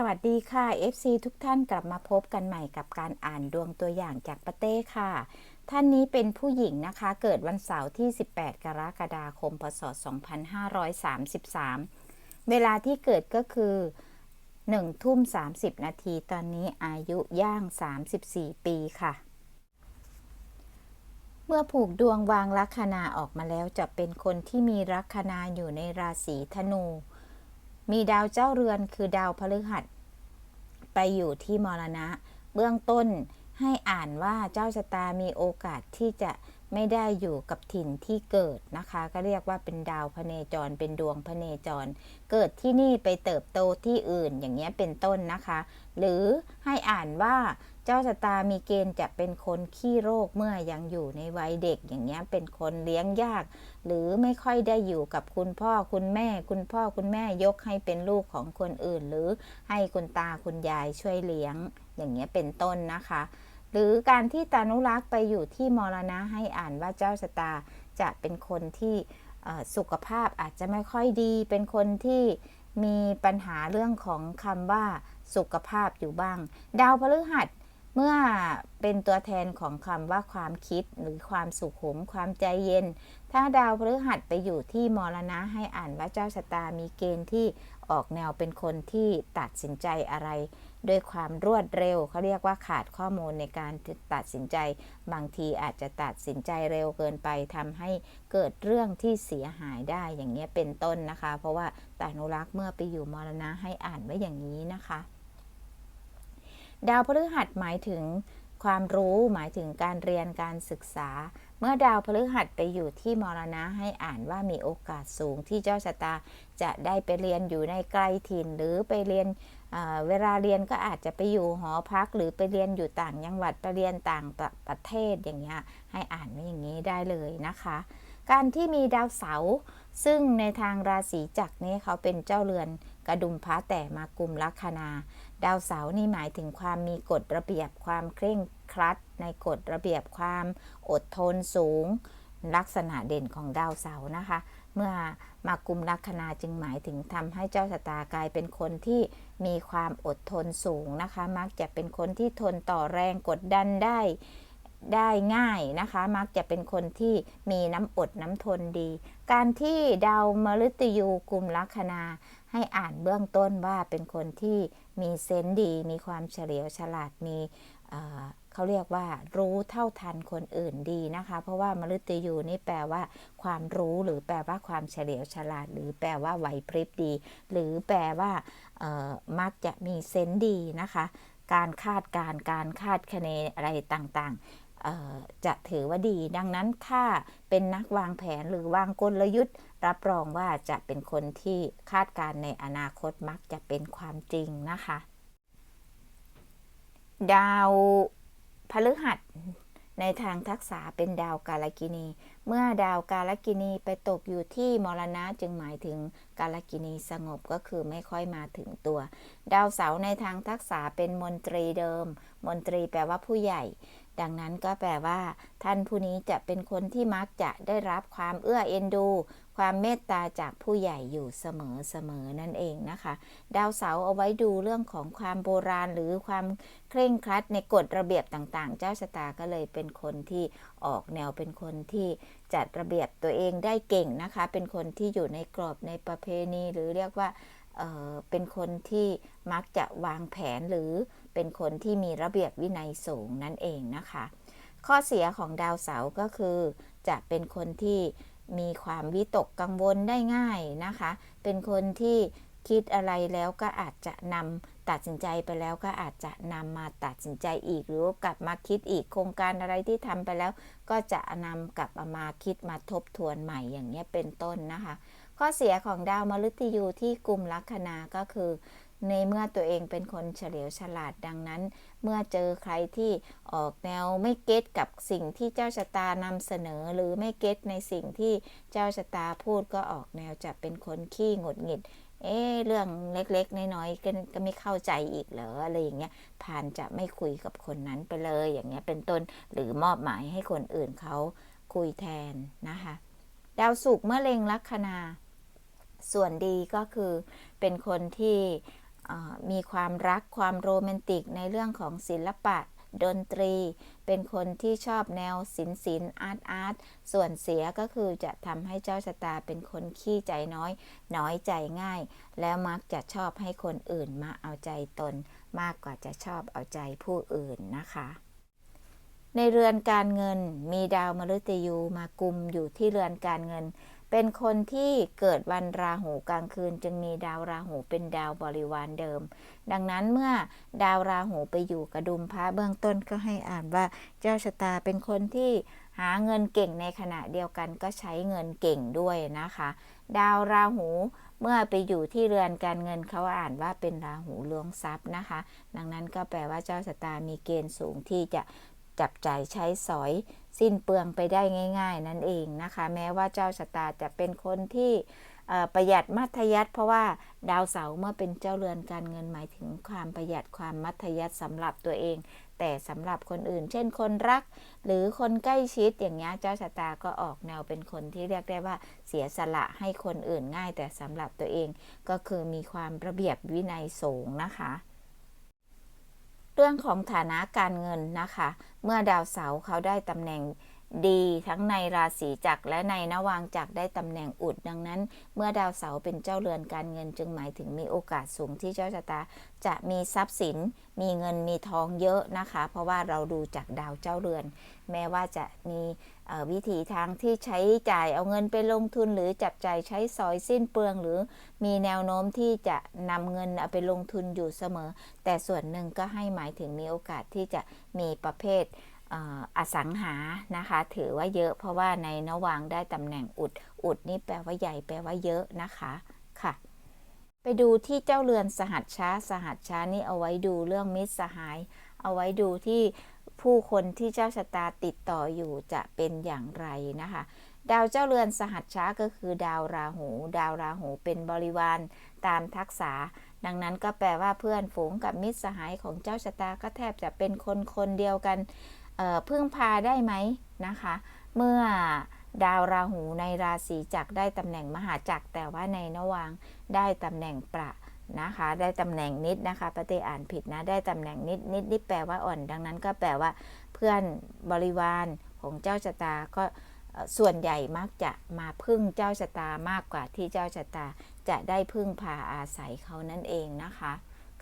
สวัสดีค่ะ FC ทุกท่านกลับมาพบกันใหม่กับการอ่านดวงตัวอย่างจากปาเต้ค่ะ ท่านนี้เป็นผู้หญิงนะคะ เกิดวันเสาร์ที่ 18 กรกฎาคม พศ 2533 เวลาที่เกิดก็คือ 1 ทุ่ม 30 นาทีตอนนี้อายุย่าง 34 ปีค่ะ เมื่อผูกดวงวางลัคนาออกมาแล้วจะเป็นคนที่มีลัคนาอยู่ในราศีธนู มีดาวเจ้าเรือนคือดาวพฤหัส ไปอยู่ที่มรณะ เบื้องต้นให้อ่านว่าเจ้าชะตามีโอกาสที่จะไม่ได้อยู่กับถิ่นที่เกิดนะคะ ก็เรียกว่าเป็นดาวพเนจร เป็นดวงพเนจร เกิดที่นี่ไปเติบโตที่อื่นอย่างเงี้ยเป็นต้นนะคะ หรือให้อ่านว่า เจ้าชะตามีเกณฑ์จะเป็นคนขี้โรคเมื่อยังอยู่ในวัยเด็กอย่างเงี้ยเป็นคนเลี้ยงยาก หรือไม่ค่อยได้อยู่กับคุณพ่อคุณแม่ คุณพ่อคุณแม่ยกให้เป็นลูกของคนอื่น หรือให้คุณตาคุณยายช่วยเลี้ยง อย่างเงี้ยเป็นต้นนะคะ หรือการที่ตานุรักษ์ไปอยู่ที่มรณะให้อ่านว่าเจ้าชะตาจะเป็นคนที่สุขภาพอาจจะไม่ค่อยดี เป็นคนที่มีปัญหาเรื่องของคำว่าสุขภาพอยู่บ้าง ดาวพฤหัส เมื่อเป็นตัวแทนของคำว่าความคิดหรือความสุขุมความใจเย็น ถ้าดาวพฤหัสไปอยู่ที่มรณะให้อ่านว่าเจ้าชะตามีเกณฑ์ที่ออกแนวเป็นคนที่ตัดสินใจอะไรด้วยความรวดเร็วเขาเรียกว่าขาดข้อมูลในการตัดสินใจ บางทีอาจจะตัดสินใจเร็วเกินไปทำให้เกิดเรื่องที่เสียหายได้อย่างเงี้เป็นต้นนะคะ เพราะว่าตานุรักษ์เมื่อไปอยู่มรณะให้อ่านไว้อย่างนี้นะคะ ดาวพฤหัสหมายถึงความรู้หมายถึงการเรียนการศึกษา เมื่อดาวพฤหัสไปอยู่ที่มรณะให้อ่านว่ามีโอกาสสูงที่เจ้าชะตาจะได้ไปเรียนอยู่ในไกลถิ่น หรือไปเรียนเเวลาเรียนก็อาจจะไปอยู่หอพัก หรือไปเรียนอยู่ต่างจังหวัดไปเรียนต่างประประเทศอย่างเงี้ยให้อ่านไว้อย่างนี้ได้เลยนะคะ การที่มีดาวเสาร์ซึ่งในทางราศีจักรนี้เขาเป็นเจ้าเรือนกระดุมพระแต่มากุมลัคนา ดาวเสาร์นี่หมายถึงความมีกฎระเบียบความเคร่งครัด ในกฎระเบียบความอดทนสูง ลักษณะเด่นของดาวเสาร์นะคะ เมื่อมากุมลัคนาจึงหมายถึงทำให้เจ้าชะตากลายเป็นคนที่มีความอดทนสูงนะคะ มักจะเป็นคนที่ทนต่อแรงกดดันได้ได้ง่ายนะคะ มักจะเป็นคนที่มีน้ำอดน้ำทนดี การที่ดาวมฤตยูกุมลัคนา ให้อ่านเบื้องต้นว่าเป็นคนที่ มีเซนส์ดี มีความเฉลียวฉลาดมีเขาเรียกว่ารู้เท่าทันคนอื่นดีนะคะ เพราะว่ามฤตยูนี่แปลว่า ความรู้หรือแปลว่าความเฉลียวฉลาด หรือแปลว่าไหวพริบดี หรือแปลว่ามักจะมีเซนส์ดีนะคะ การคาดการการคาดคะเนอะไรต่างๆ จะถือว่าดี ดังนั้นถ้าเป็นนักวางแผนหรือวางกลยุทธ์ รับรองว่าจะเป็นคนที่คาดการในอนาคตมักจะเป็นความจริงนะคะ ดาวพฤหัสในทางทักษะเป็นดาวกาลกินี เมื่อดาวกาลกินีไปตกอยู่ที่มรณะจึงหมายถึงกาลกินีสงบก็คือไม่ค่อยมาถึงตัว ดาวเสาในทางทักษะเป็นมนตรีเดิม มนตรีแปลว่าผู้ใหญ่ ดังนั้นก็แปลว่า ท่านผู้นี้จะเป็นคนที่มักจะได้รับความเอื้อเอ็นดู ความเมตตาจากผู้ใหญ่อยู่เสมอเสมอนั่นเองนะคะ ดาวเสาร์เอาไว้ดูเรื่องของความโบราณหรือความเคร่งครัดในกฎระเบียบต่างๆ เจ้าชะตาก็เลยเป็นคนที่ออกแนวเป็นคนที่จัดระเบียบตัวเองได้เก่งนะคะ เป็นคนที่อยู่ในกรอบในประเพณีหรือเรียกว่าเเป็นคนที่มักจะวางแผนหรือ เป็นคนที่มีระเบียบวินัยสูงนั่นเองนะคะ ข้อเสียของดาวเสาร์ก็คือ จะเป็นคนที่มีความวิตกกังวลได้ง่ายนะคะ เป็นคนที่คิดอะไรแล้วก็อาจจะนำตัดสินใจไปแล้วก็อาจจะนำมาตัดสินใจอีก หรือกลับมาคิดอีกโครงการอะไรที่ทำไปแล้ว ก็จะนำกลับมาคิดมาทบทวนใหม่อย่างนี้เป็นต้นนะคะ ข้อเสียของดาวมฤตยูที่กลุ่มลัคนาก็คือ ในเมื่อตัวเองเป็นคนเฉลียวฉลาดดังนั้น เมื่อเจอใครที่ออกแนวไม่เก็ตกับสิ่งที่เจ้าชะตานำเสนอ หรือไม่เก็ตในสิ่งที่เจ้าชะตาพูดก็ออกแนวจะเป็นคนขี้หงุดหงิด เอ๊เรื่องเล็กๆ น้อยๆกก็ไม่เข้าใจอีกเหรออะไรอย่างเงี้ยผ่านจะไม่คุยกับคนนั้นไปเลยอย่างเงี้ยเป็นต้นหรือมอบหมายให้คนอื่นเขาคุยแทนนะคะดาวศุกร์เมื่อเล็งลัคนาส่วนดีก็คือเป็นคนที่ มีความรักความโรแมนติกในเรื่องของศิลปะ ดนตรี เป็นคนที่ชอบแนวศิลป์ศิลป์อาร์ตอาร์ตส่วนเสียก็คือจะทำให้เจ้าชะตาเป็นคนขี้ใจน้อย น้อยใจง่าย แล้วมักจะชอบให้คนอื่นมาเอาใจตน มากกว่าจะชอบเอาใจผู้อื่นนะคะในเรือนการเงินมีดาวมฤตยูมากุมอยู่ที่เรือนการเงิน เป็นคนที่เกิดวันราหูกลางคืน จึงมีดาวราหูเป็นดาวบริวารเดิม ดังนั้นเมื่อดาวราหูไปอยู่กระดุมพระเบื้องต้นก็ให้อ่านว่าเจ้าชะตาเป็นคนที่หาเงินเก่งในขณะเดียวกันก็ใช้เงินเก่งด้วยนะคะ ดาวราหูเมื่อไปอยู่ที่เรือนการเงินเขาอ่านว่าเป็นราหูลวงทรัพย์นะคะ ดังนั้นก็แปลว่าเจ้าชะตามีเกณฑ์สูงที่จะ จับจ่ายใช้สอย สิ้นเปลืองไปได้ง่าย ๆ นั่นเองนะคะ แม้ว่าเจ้าชะตาจะเป็นคนที่ประหยัดมัธยัติเพราะว่าดาวเสาร์เมื่อเป็นเจ้าเรือนการเงินหมายถึงความประหยัดความมัธยัติสำหรับตัวเอง แต่สำหรับคนอื่น เช่นคนรัก หรือคนใกล้ชิดอย่างเงี้ยเจ้าชะตาก็ออกแนวเป็นคนที่เรียกได้ว่าเสียสละให้คนอื่นง่าย แต่สำหรับตัวเองก็คือมีความระเบียบวินัยสูงนะคะ เรื่องของฐานะการเงินนะคะ เมื่อดาวเสาร์เขาได้ตำแหน่ง ดีทั้งในราศีจักรและในนวางจักรได้ตำแหน่งอุด ดังนั้น เมื่อดาวเสาร์เป็นเจ้าเรือนการเงินจึงหมายถึงมีโอกาสสูงที่เจ้าชะตา จะมีทรัพย์สิน มีเงินมีทองเยอะนะคะ เพราะว่าเราดูจากดาวเจ้าเรือน แม้ว่าจะมีวิธีทางที่ใช้จ่ายเอาเงินไปลงทุนหรือจับจ่ายใช้สอยสิ้นเปลือง หรือมีแนวโน้มที่จะนำเงินเอาไปลงทุนอยู่เสมอ แต่ส่วนหนึ่งก็ให้หมายถึงมีโอกาสที่จะมีประเภท อสังหานะคะ ถือว่าเยอะเพราะว่าในนวางได้ตำแหน่งอุด อุดนี่แปลว่าใหญ่แปลว่าเยอะนะคะค่ะ ไปดูที่เจ้าเรือนสหัสช้าสหัสช้านี่เอาไว้ดูเรื่องมิตรสหาย เอาไว้ดูที่ผู้คนที่เจ้าชะตาติดต่ออยู่จะเป็นอย่างไรนะคะ ดาวเจ้าเรือนสหัสช้าก็คือดาวราหู ดาวราหูเป็นบริวารตามทักษะดังนั้นก็แปลว่าเพื่อนฝูงกับมิตรสหายของเจ้าชะตาก็แทบจะเป็นคนคนเดียวกัน พึ่งพาได้ไหมนะคะ เมื่อดาวราหูในราศีจักรได้ตำแหน่งมหาจักรแต่ว่าในนวางได้ตำแหน่งประนะคะ ได้ตำแหน่งนิดนะคะปฏิอ่านผิดนะได้ตำแหน่งนิดนิดนี่แปลว่าอ่อน ดังนั้นก็แปลว่าเพื่อนบริวารของเจ้าชะตาก็ส่วนใหญ่มักจะมาพึ่งเจ้าชะตามากกว่าที่เจ้าชะตาจะได้พึ่งพาอาศัยเขานั่นเองนะคะ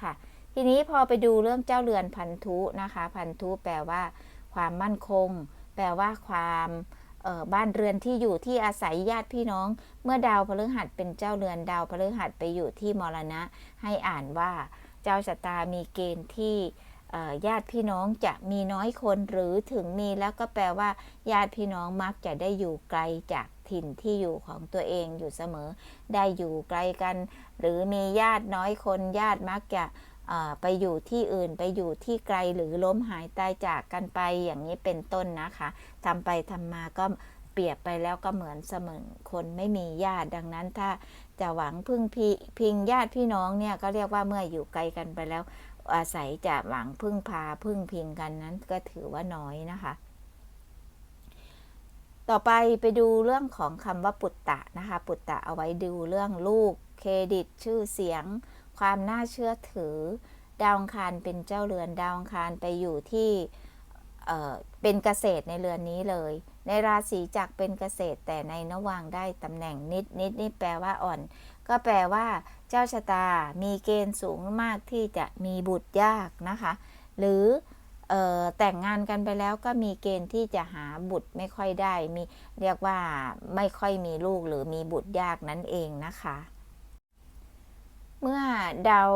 ค่ะ ทีนี้พอไปดูเรื่องเจ้าเรือนพันธุนะคะ พันธุแปลว่า ความมั่นคง แปลว่าความบ้านเรือนที่อยู่ที่อาศัยญาติพี่น้อง เมื่อดาวพฤหัสเป็นเจ้าเรือนดาวพฤหัสไปอยู่ที่มรณะ ให้อ่านว่า เจ้าชะตามีเกณฑ์ที่ญาติพี่น้องจะมีน้อยคนหรือถึงมีแล้วก็แปลว่า ญาติพี่น้องมักจะได้อยู่ไกลจากถิ่นที่อยู่ของตัวเองอยู่เสมอ ได้อยู่ไกลกัน หรือมีญาติน้อยคนญาติมักจะ ไปอยู่ที่อื่นไปอยู่ที่ไกลหรือล้มหายตายจากกันไปอย่างนี้เป็นต้นนะคะทำไปทำมาก็เปรียบไปแล้วก็เหมือนเสมือนคนไม่มีญาติดังนั้นถ้าจะหวังพึ่งพพิงญาติพี่น้องเนี่ยก็เรียกว่าเมื่ออยู่ไกลกันไปแล้ว อาศัยจะหวังพึ่งพาพึ่งพิงกันนั้นก็ถือว่าน้อยนะคะ ต่อไปไปดูเรื่องของคำว่าปุตตะนะคะ ปุตตะเอาไว้ดูเรื่องลูกเครดิตชื่อเสียง ความน่าเชื่อถือ ดาวอังคารเป็นเจ้าเรือน ดาวอังคารไปอยู่ที่เเป็นเกษตรในเรือนนี้เลย ในราศีจักรเป็นเกษตร แต่ในนวางได้ตำแหน่งนิดนิดนี่แปลว่าอ่อน ก็แปลว่าเจ้าชะตามีเกณฑ์สูงมากที่จะมีบุตรยากนะคะ หรือเอ่อแต่งงานกันไปแล้วก็มีเกณฑ์ที่จะหาบุตรไม่ค่อยได้ มีเรียกว่าไม่ค่อยมีลูกหรือมีบุตรยากนั่นเองนะคะ เมื่อ ดาว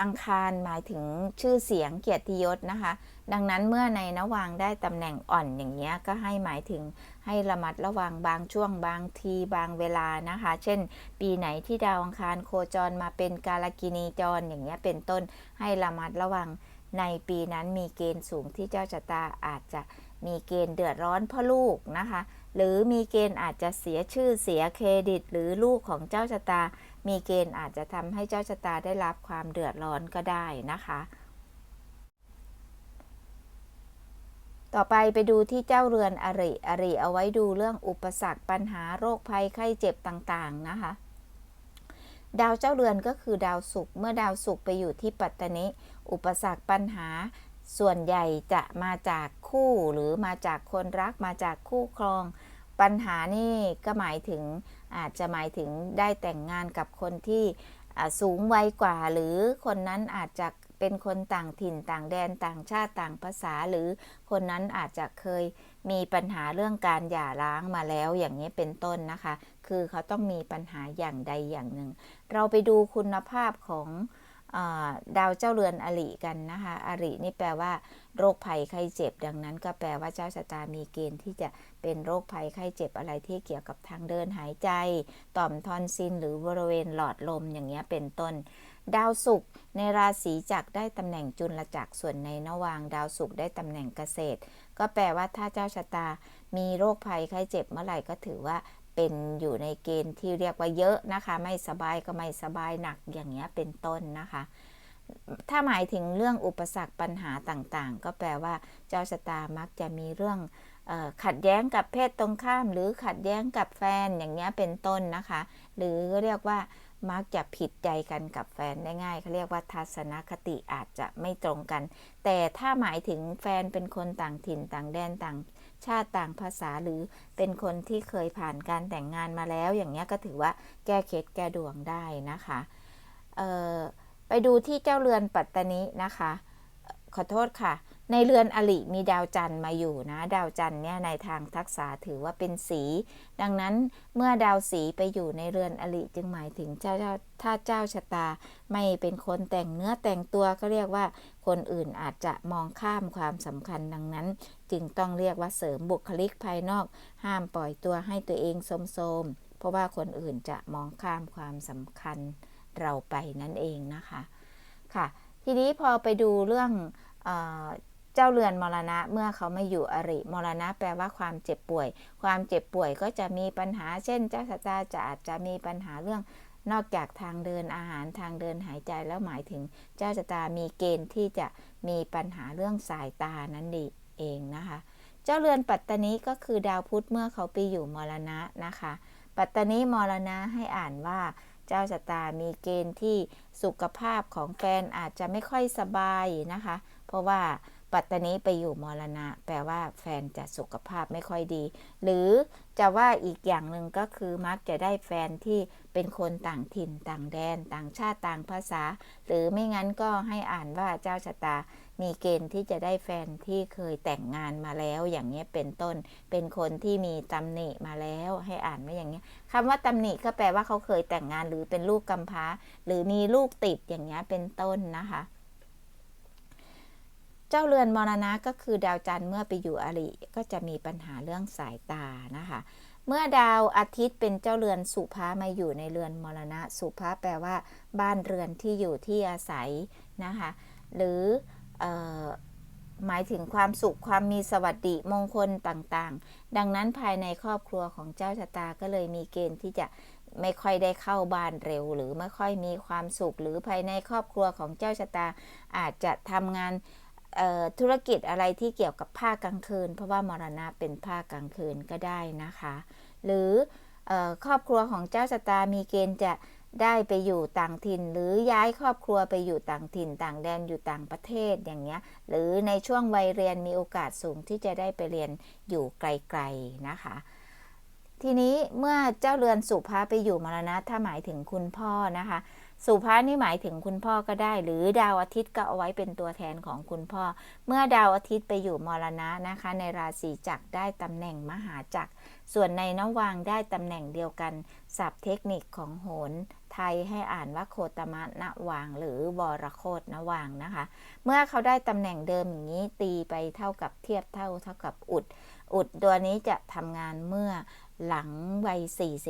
อังคารหมายถึงชื่อเสียงเกียรติยศนะคะ ดังนั้นเมื่อในนวางได้ตำแหน่งอ่อนอย่างเงี้ยก็ให้หมายถึงให้ระมัดระวังบางช่วงบางทีบางเวลานะคะ เช่น ปีไหนที่ดาวอังคารโคจรมาเป็นกาลกินีจรอย่างเงี้ยเป็นต้นให้ระมัดระวังในปีนั้นมีเกณฑ์สูงที่เจ้าชะตาอาจจะมีเกณฑ์เดือดร้อนพ่อลูกนะคะ หรือมีเกณฑ์อาจจะเสียชื่อเสียเครดิต หรือลูกของเจ้าชะตา มีเกณฑ์อาจจะทำให้เจ้าชะตาได้รับความเดือดร้อนก็ได้นะคะ ต่อไปไปดูที่เจ้าเรือนอริอริเอาไว้ดูเรื่องอุปสรรคปัญหาโรคภัยไข้เจ็บต่างๆนะคะดาวเจ้าเรือนก็คือดาวศุกร์เมื่อดาวศุกร์ไปอยู่ที่ปัตตนิ อุปสรรคปัญหา ส่วนใหญ่จะมาจากคู่หรือมาจากคนรักมาจากคู่ครอง ปัญหานี่ก็หมายถึง อาจจะหมายถึงได้แต่งงานกับคนที่สูงวัยกว่า หรือคนนั้นอาจจะเป็นคนต่างถิ่นต่างแดนต่างชาติต่างภาษา หรือคนนั้นอาจจะเคยมีปัญหาเรื่องการหย่าร้างมาแล้วอย่างนี้เป็นต้นนะคะ คือเขาต้องมีปัญหาอย่างใดอย่างหนึ่ง เราไปดูคุณภาพของดาวเจ้าเรือนอริกันนะคะ อรินี่แปลว่า โรคภัยไข้เจ็บ ดังนั้นก็แปลว่าเจ้าชะตามีเกณฑ์ที่จะ เป็นโรคภัยไข้เจ็บอะไรที่เกี่ยวกับทางเดินหายใจ ต่อมทอนซิลหรือบริเวณหลอดลมอย่างเงี้ยเป็นต้น ดาวศุกร์ในราศีจักรได้ตำแหน่งจุลจักรส่วนในนวางดาวศุกร์ได้ตำแหน่งเกษตร ก็แปลว่าถ้าเจ้าชะตา มีโรคภัยไข้เจ็บเมื่อไหร่ก็ถือว่าเป็นอยู่ในเกณฑ์ที่เรียกว่าเยอะนะคะ ไม่สบายก็ไม่สบายหนักอย่างเงี้ยเป็นต้นนะคะ ถ้าหมายถึงเรื่องอุปสรรคปัญหาต่างๆ ก็แปลว่าเจ้าชะตามักจะมีเรื่อง ขัดแย้งกับเพศตรงข้าม หรือขัดแย้งกับแฟนอย่างเงี้ยเป็นต้นนะคะ หรือเรียกว่ามักจะผิดใจกันกับแฟนได้ง่ายเขาเรียกว่าทัศนคติอาจจะไม่ตรงกัน แต่ถ้าหมายถึงแฟนเป็นคนต่างถิ่นต่างแดนต่างชาติต่างภาษาหรือเป็นคนที่เคยผ่านการแต่งงานมาแล้ว อย่างเงี้ยก็ถือว่าแก้เคล็ดแก้ดวงได้นะคะไปดูที่เจ้าเรือนปัตตนินะคะ ขอโทษค่ะ ในเรือนอลิมีดาวจันทร์มาอยู่นะ ดาวจันทร์เนี่ยในทางทักษะถือว่าเป็นสี ดังนั้นเมื่อดาวสีไปอยู่ในเรือนอลิจึงหมายถึงเจ้าเจ้าถ้าเจ้าชะตา ไม่เป็นคนแต่งเนื้อแต่งตัวก็เรียกว่า คนอื่นอาจจะมองข้ามความสำคัญดังนั้น จึงต้องเรียกว่าเสริมบุคลิกภายนอก ห้ามปล่อยตัวให้ตัวเองโทรมๆเพราะว่าคนอื่นจะมองข้ามความสำคัญเราไปนั่นเองนะคะค่ะ ทีนี้พอไปดูเรื่อง เจ้าเรือนมรณะเมื่อเขามาอยู่อริ มรณะแปลว่าความเจ็บป่วย ความเจ็บป่วยก็จะมีปัญหา เช่น เจ้าชะตาจะอาจจะมีปัญหาเรื่องนอกจากทางเดินอาหารทางเดินหายใจแล้วหมายถึงเจ้าชะตามีเกณฑ์ที่จะมีปัญหาเรื่องสายตานั่นเองนะคะ เจ้าเรือนปัตตนิก็คือดาวพุธเมื่อเขาไปอยู่มรณะนะคะ ปัตตนิมรณะให้อ่านว่าเจ้าชะตามีเกณฑ์ที่สุขภาพของแฟนอาจจะไม่ค่อยสบายนะคะ เพราะว่า ปัตตนิไปอยู่มรณะ แปลว่าแฟนจะสุขภาพไม่ค่อยดี หรือจะว่าอีกอย่างหนึ่งก็คือมักจะได้แฟนที่เป็นคนต่างถิ่นต่างแดน ต่างชาติต่างภาษา หรือไม่งั้นก็ให้อ่านว่าเจ้าชะตา มีเกณฑ์ที่จะได้แฟนที่เคยแต่งงานมาแล้ว อย่างนี้ยเป็นต้น เป็นคนที่มีตำหนิมาแล้ว ให้อ่านว่าอย่างเงี้ยคำว่าตำหนิก็แปลว่าเขาเคยแต่งงานหรือเป็นลูกกำพร้า หรือมีลูกติดอย่างเงี้ยเป็นต้นนะคะ เจ้าเรือนมรณะก็คือดาวจันทร์เมื่อไปอยู่อริก็จะมีปัญหาเรื่องสายตานะคะ เมื่อดาวอาทิตย์เป็นเจ้าเรือนสุภามาอยู่ในเรือนมรณะ สุภาแปลว่าบ้านเรือนที่อยู่ที่อาศัยนะคะ หรืออหมายถึงความสุขความมีสวัสดิมงคลต่างๆ ดังนั้นภายในครอบครัวของเจ้าชะตาก็เลยมีเกณฑ์ที่จะไม่ค่อยได้เข้าบ้านเร็ว หรือไม่ค่อยมีความสุข หรือภายในครอบครัวของเจ้าชะตาอาจจะทำงาน ธุรกิจอะไรที่เกี่ยวกับภาคกลางคืน เพราะว่ามรณะเป็นภาคกลางคืนก็ได้นะคะ หรือเออครอบครัวของเจ้าชะตามีเกณฑ์จะได้ไปอยู่ต่างถิ่น หรือย้ายครอบครัวไปอยู่ต่างถิ่น ต่างแดนอยู่ต่างประเทศอย่างเงี้ย หรือในช่วงวัยเรียนมีโอกาสสูงที่จะได้ไปเรียนอยู่ไกลๆนะคะ ทีนี้เมื่อเจ้าเรือนสุภาไปอยู่มรณะถ้าหมายถึงคุณพ่อนะคะ สุภานี่หมายถึงคุณพ่อก็ได้ หรือดาวอาทิตย์ก็เอาไว้เป็นตัวแทนของคุณพ่อ เมื่อดาวอาทิตย์ไปอยู่มรณะนะคะ ในราศีจักรได้ตำแหน่งมหาจักร ส่วนในน้วางได้ตำแหน่งเดียวกันศัพท์เทคนิคของโหรไทยให้อ่านว่าโคตมะนวาง หรือวรโคตนวางนะคะ เมื่อเขาได้ตำแหน่งเดิมอย่างนี้ตีไปเท่ากับเทียบเท่าเท่ากับอุด อุดตัวนี้จะทำงานเมื่อ หลังวัย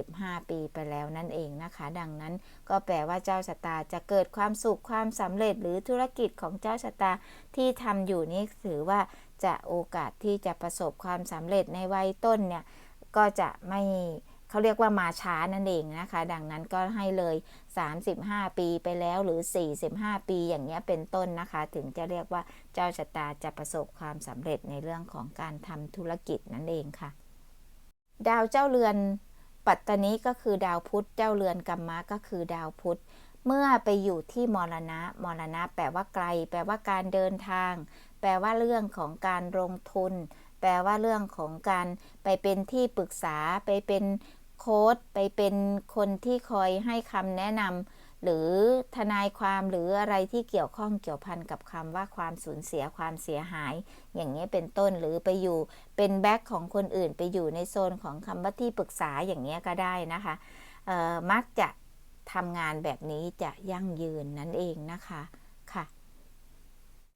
45 ปีไปแล้วนั่นเองนะคะ ดังนั้นก็แปลว่าเจ้าชะตาจะเกิดความสุขความสำเร็จหรือธุรกิจของเจ้าชะตาที่ทำอยู่นี้ถือว่าจะโอกาสที่จะประสบความสำเร็จในวัยต้นเนี่ยก็จะไม่เขาเรียกว่ามาช้านั่นเองนะคะ ดังนั้นก็ให้เลย 35 ปีไปแล้วหรือ 45 ปีอย่างเงี้ยเป็นต้นนะคะ ถึงจะเรียกว่าเจ้าชะตาจะประสบความสำเร็จในเรื่องของการทำธุรกิจนั่นเองค่ะ ดาวเจ้าเรือน ปัตตนิก็คือดาวพุธเจ้าเรือนกรรมะก็คือดาวพุธเมื่อไปอยู่ที่มรณะ มรณะ แปลว่าไกล แปลว่าการเดินทาง แปลว่าเรื่องของการลงทุน แปลว่าเรื่องของการไปเป็นที่ปรึกษา ไปเป็นโค้ดไปเป็นคนที่คอยให้คำแนะนำ หรือทนายความหรืออะไรที่เกี่ยวข้องเกี่ยวพันกับคำว่าความสูญเสียความเสียหาย อย่างนี้เป็นต้นหรือไปอยู่เป็นแบ็คของคนอื่น ไปอยู่ในโซนของคำว่าที่ปรึกษาอย่างนี้ก็ได้นะคะมักจะทำงานแบบนี้จะยั่งยืนนั่นเองนะคะ